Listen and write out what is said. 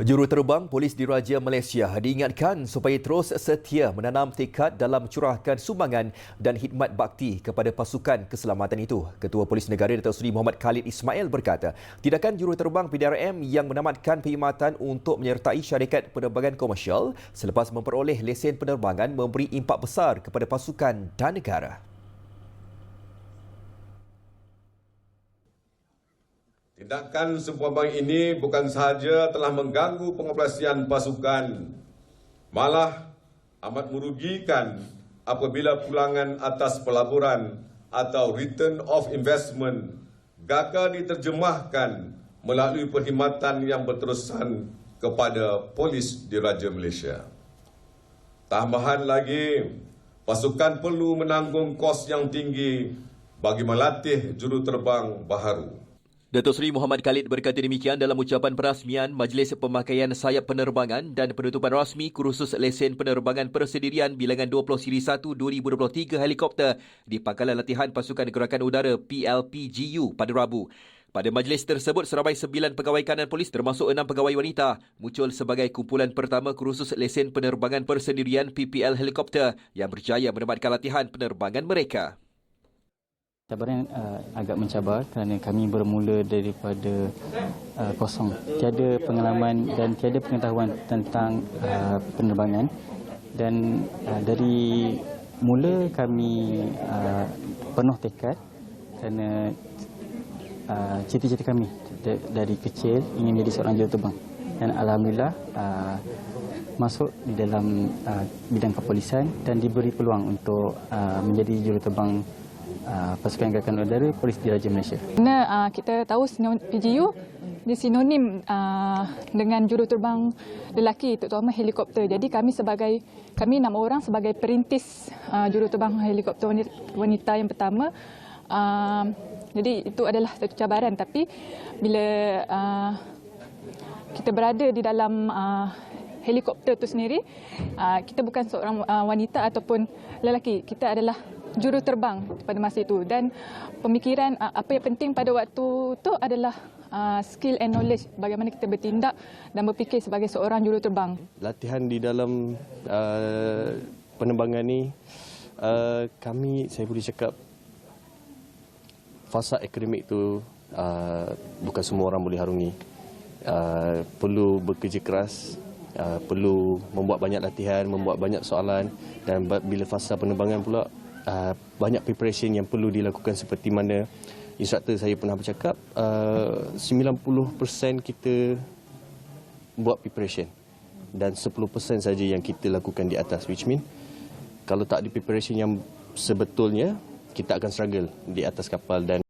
Juruterbang Polis Diraja Malaysia diingatkan supaya terus setia menanam tekad dalam curahkan sumbangan dan khidmat bakti kepada pasukan keselamatan itu. Ketua Polis Negara Datuk Seri Muhammad Khalid Ismail berkata, tindakan juruterbang PDRM yang menamatkan perkhidmatan untuk menyertai syarikat penerbangan komersial selepas memperoleh lesen penerbangan memberi impak besar kepada pasukan dan negara. Tindakan seumpama ini bukan sahaja telah mengganggu pengoperasian pasukan, malah amat merugikan apabila pulangan atas pelaburan atau return of investment gaka diterjemahkan melalui perkhidmatan yang berterusan kepada polis diraja Malaysia. Tambahan lagi, pasukan perlu menanggung kos yang tinggi bagi melatih juruterbang baharu. Datuk Seri Muhammad Khalid berkata demikian dalam ucapan perasmian Majlis Pemakaian Sayap Penerbangan dan penutupan rasmi kursus lesen penerbangan persendirian bilangan 20 siri 1 2023 helikopter di Pangkalan Latihan Pasukan Gerakan Udara PLPGU pada Rabu. Pada majlis tersebut, seramai sembilan pegawai kanan polis termasuk enam pegawai wanita muncul sebagai kumpulan pertama kursus lesen penerbangan persendirian PPL helikopter yang berjaya menematkan latihan penerbangan mereka. Cabaran uh, agak mencabar kerana kami bermula daripada uh, kosong. Tiada pengalaman dan tiada pengetahuan tentang uh, penerbangan dan uh, dari mula kami uh, penuh tekad kerana uh, cita-cita kami dari kecil ingin menjadi seorang juruterbang dan alhamdulillah uh, masuk di dalam uh, bidang kepolisian dan diberi peluang untuk uh, menjadi juruterbang uh, pasukan gerakan udara Polis Diraja Malaysia. Kerana uh, kita tahu PGU dia sinonim uh, dengan juruterbang lelaki terutama helikopter. Jadi kami sebagai kami enam orang sebagai perintis uh, juruterbang helikopter wanita yang pertama uh, jadi itu adalah satu cabaran tapi bila uh, kita berada di dalam uh, helikopter itu sendiri uh, kita bukan seorang uh, wanita ataupun lelaki kita adalah juru terbang pada masa itu. Dan pemikiran uh, apa yang penting pada waktu itu adalah uh, skill and knowledge bagaimana kita bertindak dan berfikir sebagai seorang juru terbang. Latihan di dalam uh, penerbangan ni uh, kami saya boleh cakap fasa akademik tu uh, bukan semua orang boleh harungi. Uh, perlu bekerja keras Uh, perlu membuat banyak latihan, membuat banyak soalan. Dan bila fasa penerbangan pula uh, banyak preparation yang perlu dilakukan seperti mana instruktur saya pernah bercakap uh, 90% kita buat preparation dan 10% saja yang kita lakukan di atas which mean kalau tak ada preparation yang sebetulnya kita akan struggle di atas kapal dan